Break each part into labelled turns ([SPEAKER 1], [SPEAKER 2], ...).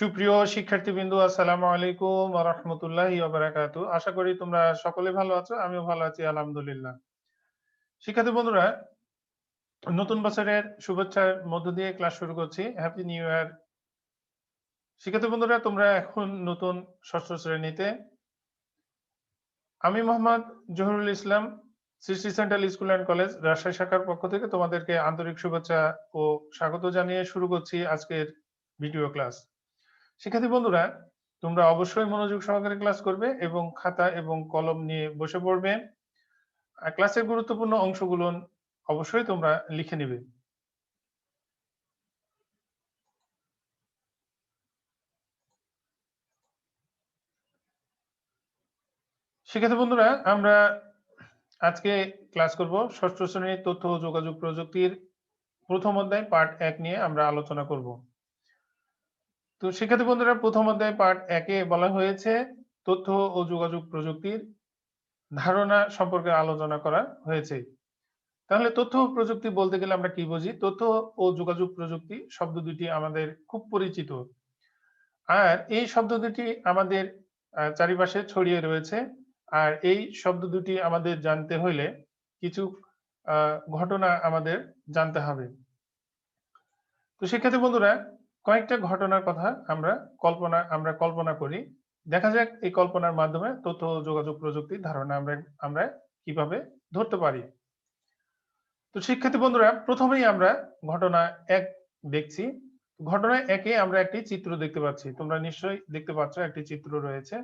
[SPEAKER 1] সুপ্রিয় শিক্ষার্থীবৃন্দ, আসসালামু আলাইকুম রাহমাতুল্লাহি বারাকাতু আশা করি তোমরা সকলে ভালো আছো, আমিও ভালো আছি, আলহামদুলিল্লাহ। শিক্ষার্থী বন্ধুরা, নতুন বছরের শুভেচ্ছার মধ্য দিয়ে ক্লাস শুরু করছি। হ্যাপি নিউ ইয়ার শিক্ষার্থী বন্ধুরা, তোমরা এখন নতুন ষষ্ঠ শ্রেণীতে। আমি Mohammad Zahurul Islam, Srishti central school and college, Rajshahi শাখার পক্ষ থেকে তোমাদেরকে আন্তরিক শুভেচ্ছা ও স্বাগত জানিয়ে শুরু করছি আজকের ভিডিও ক্লাস। শিক্ষার্থী বন্ধুরা, তোমরা অবশ্যই মনোযোগ সহকারে ক্লাস করবে এবং খাতা এবং কলম নিয়ে বসে পড়বে। ক্লাসের গুরুত্বপূর্ণ অংশগুলো অবশ্যই তোমরা লিখে নেবে। শিক্ষার্থী বন্ধুরা, আমরা আজকে ক্লাস করব ষষ্ঠ শ্রেণির তথ্য ও যোগাযোগ প্রযুক্তির প্রথম অধ্যায় পার্ট এক নিয়ে আমরা আলোচনা করব। তো শিক্ষার্থী বন্ধুরা, প্রথম অধ্যায় পার্ট একে বলা হয়েছে তথ্য ও যোগাযোগ প্রযুক্তির ধারণা সম্পর্কে আলোচনা করা হয়েছে। তাহলে তথ্য প্রযুক্তি বলতে গেলে আমরা কি বুঝি? তথ্য ও যোগাযোগ প্রযুক্তি শব্দ দুটি আমাদের খুব পরিচিত। আর এই শব্দ দুটি আমাদের চারিপাশে ছড়িয়ে রয়েছে। আর এই শব্দ দুটি আমাদের জানতে হলে কিছু ঘটনা আমাদের জানতে হবে। তো শিক্ষার্থী বন্ধুরা কয়েকটা ঘটনার কথা আমরা কল্পনা আমরা কল্পনা করি। দেখা যাক এই কল্পনার মাধ্যমে তথ্য, যোগাযোগ প্রযুক্তির ধারণা আমরা আমরা কীভাবে ধরতে পারি। তো শিক্ষার্থী বন্ধুরা, প্রথমেই আমরা ঘটনা এক দেখছি। ঘটনা একে আমরা একটি চিত্র দেখতে পাচ্ছি। তোমরা নিশ্চয়ই দেখতে পাচ্ছ একটি চিত্র রয়েছে।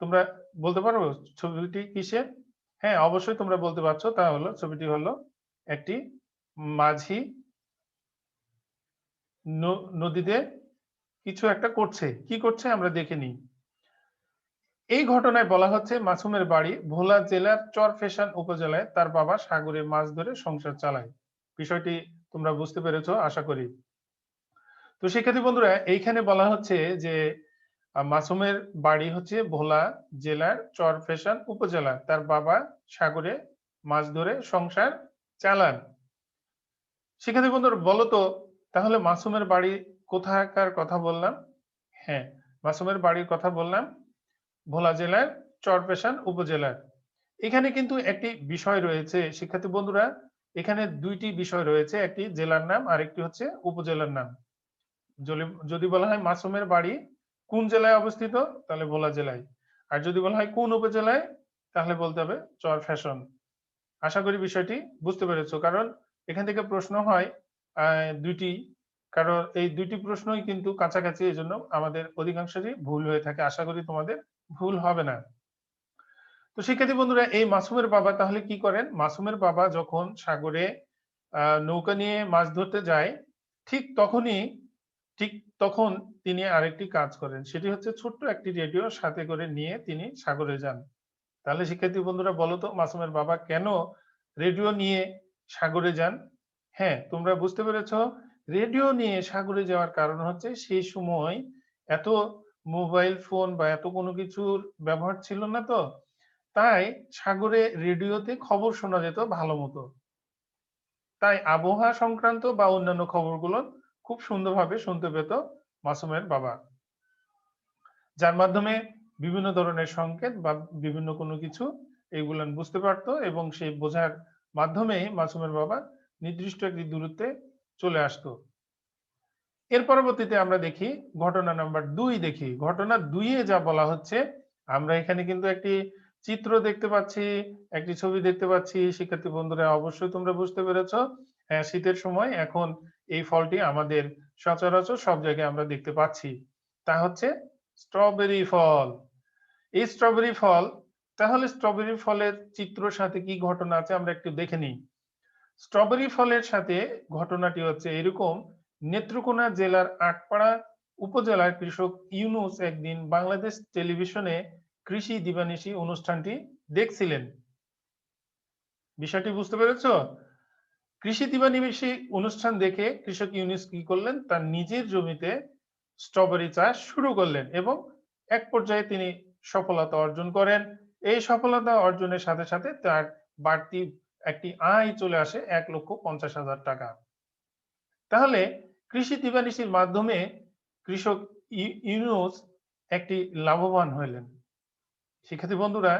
[SPEAKER 1] তোমরা বলতে পারো ছবিটি কিসের? হ্যাঁ অবশ্যই তোমরা বলতে পারছ। তা হলো, ছবিটি হলো একটি মাঝি নদীতে কিছু একটা করছে। কি করছে আমরা দেখে নিই। এই ঘটনায় বলা হচ্ছে, মাসুমের বাড়ি ভোলা জেলার চরফেশান উপজেলায় তার বাবা সাগরে মাছ ধরে সংসার চালায়। বিষয়টি তোমরা বুঝতে পেরেছ, আশা করি। তো শিক্ষার্থী বন্ধুরা, এইখানে বলা হচ্ছে যে মাসুমের বাড়ি হচ্ছে ভোলা জেলার চরফেশান উপজেলা। তার বাবা সাগরে মাছ ধরে সংসার চালান। শিক্ষার্থী বন্ধুরা, বলো তো তাহলে মাসুমের বাড়ি কোথাকার কথা বললাম? হ্যাঁ মাসুমের বাড়ির কথা বললাম ভোলা জেলার চরপেশান উপজেলার। এখানে কিন্তু একটি বিষয় রয়েছে, শিক্ষার্থী বন্ধুরা, এখানে দুইটি বিষয় রয়েছে, একটি জেলার নাম আর একটি হচ্ছে উপজেলার নাম। যদি বলা হয় মাসুমের বাড়ি কোন জেলায় অবস্থিত, তাহলে ভোলা জেলায়। আর যদি বলা হয় কোন উপজেলায়, তাহলে বলতে হবে চর ফ্যাশন আশা করি বিষয়টি বুঝতে পেরেছ, কারণ এখান থেকে প্রশ্ন হয় দুইটি, কারণ এই দুইটি প্রশ্নই কিন্তু কাছাকাছি এই জন্য আমাদের অধিকাংশই ভুল হয়ে থাকে। আশা করি তোমাদের ভুল হবে না। তো শিক্ষার্থী বন্ধুরা, এই মাসুমের বাবা তাহলে কি করেন? মাসুমের বাবা যখন সাগরে নৌকা নিয়ে মাছ ধরতে যায়, ঠিক তখনই, ঠিক তখন তিনি আরেকটি কাজ করেন। সেটি হচ্ছে ছোট্ট একটি রেডিও সাথে করে নিয়ে তিনি সাগরে যান। তাহলে শিক্ষার্থী বন্ধুরা, বলো তো মাসুমের বাবা কেন রেডিও নিয়ে সাগরে যান? হ্যাঁ তোমরা বুঝতে পেরেছ রেডিও নিয়ে সাগরে যাওয়ার কারণ হচ্ছে সেই সময় এত মোবাইল ফোন বা এত কোনো কিছুর ব্যবহার ছিল না তো, তাই সাগরে রেডিওতে খবর শোনা যেত ভালো মতো। তাই আবহাওয়া সংক্রান্ত বা অন্যান্য খবরগুলো খুব সুন্দরভাবে শুনতে পেত মাসুমের বাবা। যার মাধ্যমে বিভিন্ন ধরনের সংকেত বা বিভিন্ন কোনো কিছু এইগুলো বুঝতে পারতো এবং সেই বোঝার মাধ্যমে মাসুমের বাবা নির্দিষ্ট একটি দূরত্বে চলে আসতো। এর পরবর্তীতে আমরা দেখি ঘটনা নাম্বার দুই দেখি। ঘটনা দুইয়ে যা বলা হচ্ছে, আমরা এখানে কিন্তু একটি চিত্র দেখতে পাচ্ছি, একটি ছবি দেখতে পাচ্ছি। শিক্ষার্থী বন্ধুরা, অবশ্যই তোমরা বুঝতে পেরেছ হ্যাঁ শীতের সময় এখন এই ফলটি আমাদের সচরাচর সব জায়গায় আমরা দেখতে পাচ্ছি। তা হচ্ছে স্ট্রবেরি ফল। এই স্ট্রবেরি ফল, তাহলে স্ট্রবেরি ফলের চিত্রর সাথে কি ঘটনা আছে আমরা একটু দেখে নিই। স্ট্রবেরি ফলের সাথে ঘটনাটি হচ্ছে এরকম। নেত্রকোনা জেলার আটপাড়া উপজেলার কৃষক ইউনুস একদিন বাংলাদেশ টেলিভিশনে কৃষি দিবানিশি অনুষ্ঠানটি দেখছিলেন। বিষয়টি বুঝতে পেরেছ? কৃষি দিবানিশি অনুষ্ঠান দেখে কৃষক ইউনুস কি করলেন? তার নিজের জমিতে স্ট্রবেরি চাষ শুরু করলেন এবং এক পর্যায়ে তিনি সফলতা অর্জন করেন। এই সফলতা অর্জনের সাথে সাথে তার বাড়তি একটি আয় চলে আসে এক লক্ষ পঞ্চাশ হাজার টাকা। তাহলে কৃষি দিবানিশির মাধ্যমে কৃষক ইউনুস একটি লাভবান হইলেন। শিক্ষার্থী বন্ধুরা,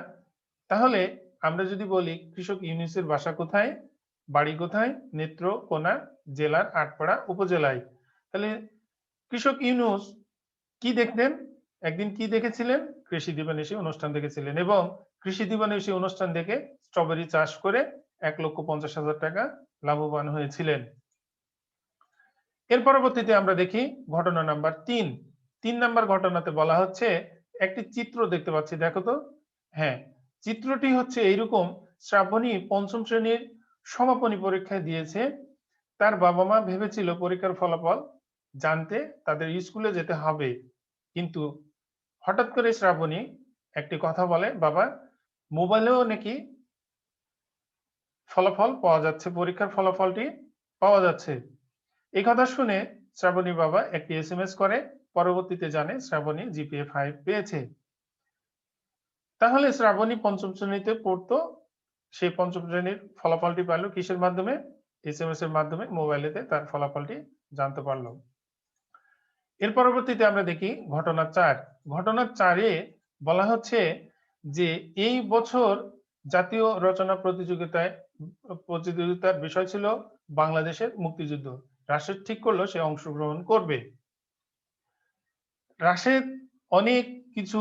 [SPEAKER 1] তাহলে আমরা যদি বলি কৃষক ইউনুসের বাসা কোথায়, বাড়ি কোথায় নেত্রকোনা জেলার আটপাড়া উপজেলায়? তাহলে কৃষক ইউনুস কি দেখতেন? একদিন কি দেখেছিলেন? কৃষি দিবানিশী অনুষ্ঠান দেখেছিলেন এবং কৃষি দিবানিশী অনুষ্ঠান দেখে স্ট্রবেরি চাষ করে এক লক্ষ পঞ্চাশ হাজার টাকা লাভবান হয়েছিলেন। এর পরবর্তীতে আমরা দেখি ঘটনা নাম্বার তিন। তিন নাম্বার ঘটনাতে বলা হচ্ছে, একটি চিত্র দেখতে পাচ্ছি, দেখো তো। হ্যাঁ চিত্রটি হচ্ছে এইরকম, শ্রাবণী পঞ্চম শ্রেণির সমাপনী পরীক্ষায় দিয়েছে। তার বাবা মা ভেবেছিল পরীক্ষার ফলাফল জানতে তাদের স্কুলে যেতে হবে। কিন্তু হঠাৎ করে শ্রাবণী একটি কথা বলে, বাবা, মোবাইলেও নাকি ফলাফল পাওয়া যাচ্ছে, পরীক্ষার ফলাফলটি পাওয়া যাচ্ছে। এই কথা শুনে শ্রাবণী বাবা একটি এসএমএস করে, পরবর্তীতে জানে শ্রাবণী জিপিএ ফাইভ পেয়েছে। তাহলে শ্রাবণী পঞ্চম শ্রেণীতে পড়তো সেই পঞ্চম শ্রেণির ফলাফলটি পেল কিসের মাধ্যমে? এস এসএমএস এর মাধ্যমে মোবাইলেতে তার ফলাফলটি জানতে পারল। এর পরবর্তীতে আমরা দেখি ঘটনা চার। ঘটনা চারে বলা হচ্ছে যে, এই বছর জাতীয় রচনা প্রতিযোগিতায় প্রতিযোগিতার বিষয় ছিল বাংলাদেশের মুক্তিযুদ্ধ। রাশেদ ঠিক করল সে অংশগ্রহণ করবে। রাশেদ অনেক কিছু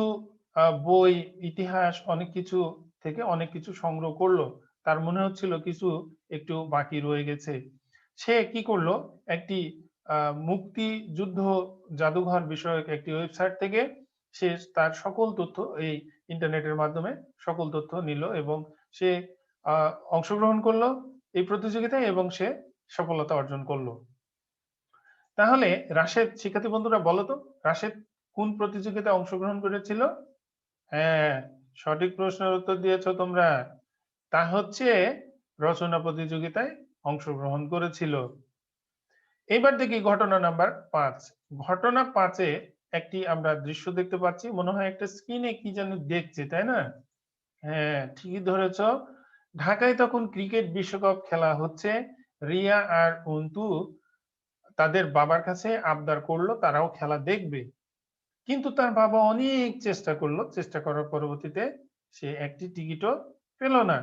[SPEAKER 1] বই ইতিহাস অনেক কিছু থেকে অনেক কিছু সংগ্রহ করল। তার মনে হচ্ছিল কিছু একটু বাকি রয়ে গেছে। সে কি করল? একটি আহ, মুক্তিযুদ্ধ জাদুঘর বিষয়ক একটি ওয়েবসাইট থেকে সে তার সকল তথ্য এই ইন্টারনেটের মাধ্যমে সকল তথ্য নিল এবং সে অংশগ্রহণ করল এই প্রতিযোগিতায় এবং সে সফলতা অর্জন করল। তাহলে রাশেদ, শিক্ষার্থী বন্ধুরা বলো তো, রাশেদ কোন প্রতিযোগিতায় অংশগ্রহণ করেছিল? হ্যাঁ সঠিক প্রশ্নের উত্তর দিয়েছ তোমরা। তা হচ্ছে রচনা প্রতিযোগিতায় অংশগ্রহণ করেছিল। এবার দেখি ঘটনা নাম্বার পাঁচ। ঘটনা পাঁচে একটি আমরা দৃশ্য দেখতে পাচ্ছি। মনে হয় একটা স্ক্রিনে কি যেন দেখছে, তাই না? হ্যাঁ ঠিকই ধরেছ। ঢাকায় তখন ক্রিকেট বিশ্বকাপ খেলা হচ্ছে। রিয়া আর অন্তু তাদের বাবার কাছে আবদার করল, তারাও খেলা দেখবে। কিন্তু তার বাবা অনেক চেষ্টা করল, চেষ্টা করার পরবর্তীতে সে একটি টিকিটও পেল না।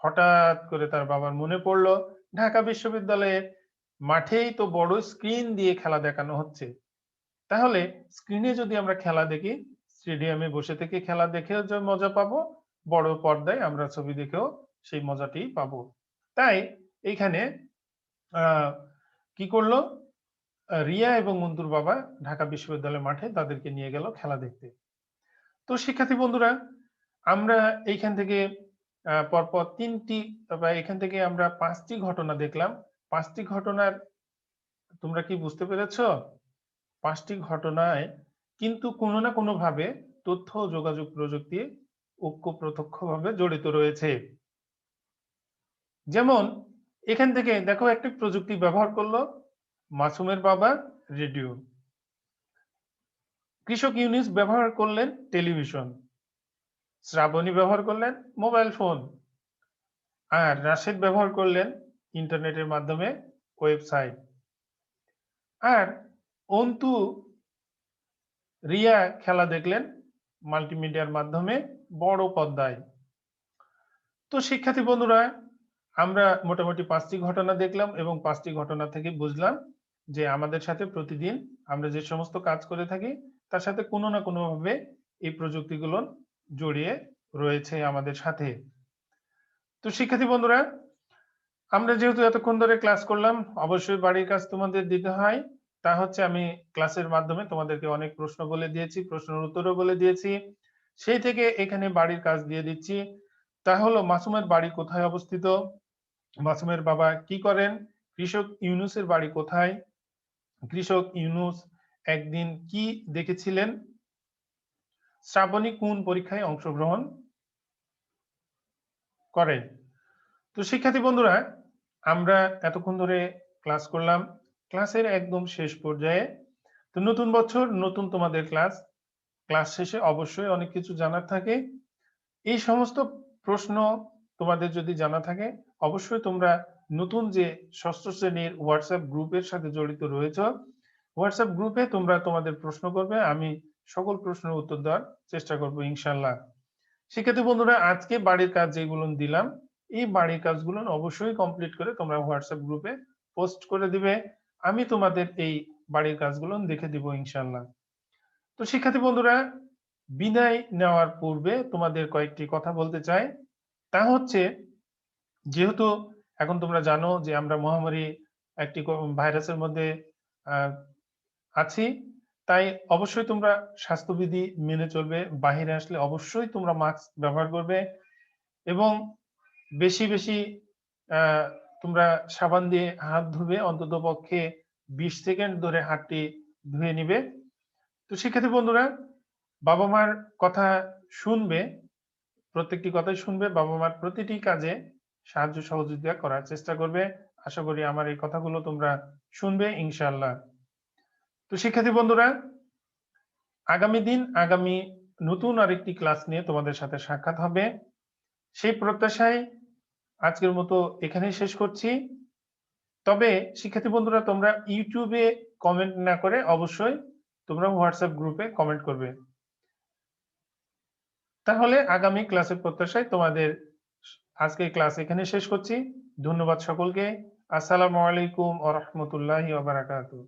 [SPEAKER 1] হঠাৎ করে তার বাবার মনে পড়ল, ঢাকা বিশ্ববিদ্যালয়ের মাঠেই তো বড় স্ক্রিন দিয়ে খেলা দেখানো হচ্ছে। তাহলে স্ক্রিনে যদি আমরা খেলা দেখি, স্টেডিয়ামে বসে থেকে খেলা দেখেও যে মজা পাবো, বড় পর্দায় আমরা ছবি দেখেও সেই মজাটি পাবো। তাই এইখানে কি করল? রিয়া এবং মন্তুর বাবা ঢাকা বিশ্ববিদ্যালয় মাঠে তাদেরকে নিয়ে গেল খেলা দেখতে। তো শিক্ষার্থী বন্ধুরা, আমরা এইখান থেকে পরপর তিনটি, বা এখান থেকে আমরা পাঁচটি ঘটনা দেখলাম। পাঁচটি ঘটনার, তোমরা কি বুঝতে পেরেছ? পাঁচটি ঘটনায় কিন্তু কোনো না কোনো ভাবে তথ্য যোগাযোগ প্রযুক্তি ঐক্য প্রত্যক্ষভাবে জড়িত রয়েছে। যেমন, এখান থেকে দেখো একটি প্রযুক্তি ব্যবহার করল, মাসুমের বাবা রেডিও। কৃষক ইউনিস ব্যবহার করলেন টেলিভিশন। শ্রাবণী ব্যবহার করলেন মোবাইল ফোন। আর রাশেদ ব্যবহার করলেন ইন্টারনেটের মাধ্যমে ওয়েবসাইট। আর অন্তু রিয়া খেলা দেখলেন মাল্টিমিডিয়ার মাধ্যমে বড় পর্দায়। তো শিক্ষার্থী বন্ধুরা আমরা মোটামুটি পাঁচটি ঘটনা দেখলাম এবং পাঁচটি ঘটনা থেকে বুঝলাম যে আমাদের সাথে প্রতিদিন আমরা যে সমস্ত কাজ করে থাকি, তার সাথে কোনো না কোনো ভাবে এই প্রযুক্তিগুলো জড়িয়ে রয়েছে আমাদের সাথে। তো শিক্ষার্থী বন্ধুরা, আমরা যেহেতু এতক্ষণ ধরে ক্লাস করলাম, অবশ্যই বাড়ির কাজ তোমাদের দিতে হয়। তা হচ্ছে আমি ক্লাসের মাধ্যমে তোমাদেরকে অনেক প্রশ্ন বলে দিয়েছি, প্রশ্নের উত্তরও বলে দিয়েছি। সেই থেকে এখানে বাড়ির কাজ দিয়ে দিচ্ছি। তা হলো, মাসুমের বাড়ি কোথায় অবস্থিত? মাসুমের বাবা কি করেন? কৃষক ইউনুসের বাড়ি কোথায়? কৃষক ইউনুস একদিন কি দেখেছিলেন? শ্রাবণী কোন পরীক্ষায় অংশগ্রহণ করে? তো শিক্ষার্থী বন্ধুরা, আমরা এতক্ষণ ধরে ক্লাস করলাম। ক্লাসের একদম শেষ পর্যায়ে। তো নতুন বছর, নতুন তোমাদের ক্লাস। ক্লাস শেষে অবশ্যই অনেক কিছু জানার থাকে। এই সমস্ত প্রশ্ন তোমাদের যদি জানা থাকে অবশ্যই তোমরা নতুন যে ষষ্ঠ শ্রেণির হোয়াটসঅ্যাপ গ্রুপের সাথে জড়িত রয়েছে হোয়াটসঅ্যাপ গ্রুপে তোমরা তোমাদের প্রশ্ন করবে, আমি সকল প্রশ্নের উত্তর দেওয়ার চেষ্টা করব ইনশাল্লাহ শিক্ষার্থী বন্ধুরা, আজকে বাড়ির কাজ যেগুলো দিলাম, এই বাড়ির কাজগুলো অবশ্যই কমপ্লিট করে তোমরা হোয়াটসঅ্যাপ গ্রুপে পোস্ট করে দিবে। আমি তোমাদের এই বাড়ির কাজগুলো দেখে দিব ইনশাল্লাহ তো শিক্ষার্থী বন্ধুরা, বিদায় নেওয়ার পূর্বে তোমাদের কয়েকটি কথা বলতে চাই। তা হচ্ছে যেহেতু এখন তোমরা জানো যে আমরা মহামারী একটি ভাইরাসের মধ্যে আছি, তাই অবশ্যই তোমরা স্বাস্থ্যবিধি মেনে চলবে, বাহিরে আসলে অবশ্যই তোমরা মাস্ক ব্যবহার করবে এবং বেশি বেশি তোমরা সাবান দিয়ে হাত ধুবে, অন্তত পক্ষে বিশ সেকেন্ড ধরে হাতটি ধুয়ে নিবে। তো সেক্ষেত্রে বন্ধুরা, বাবা মার কথা শুনবে, প্রত্যেকটি কথাই শুনবে, বাবা মার প্রতিটি কাজে সাহায্য সহযোগিতা করার চেষ্টা করবে। আশা করি আমার এই কথাগুলো তোমরা শুনবে ইনশাল্লাহ তো শিক্ষার্থী বন্ধুরা, আগামী দিন আগামী নতুন আরেকটি ক্লাস নিয়ে তোমাদের সাথে সাক্ষাৎ হবে। সেই প্রত্যাশায় আজকের মতো এখানেই শেষ করছি। তবে শিক্ষার্থী বন্ধুরা, তোমরা ইউটিউবে কমেন্ট না করে অবশ্যই তোমরা হোয়াটসঅ্যাপ গ্রুপে কমেন্ট করবে। তাহলে আগামী ক্লাসের প্রত্যাশায় তোমাদের আজকে ক্লাস এখানে শেষ করছি। ধন্যবাদ সকলকে। আসসালামু আলাইকুম ওয়া বারাকাতুহু।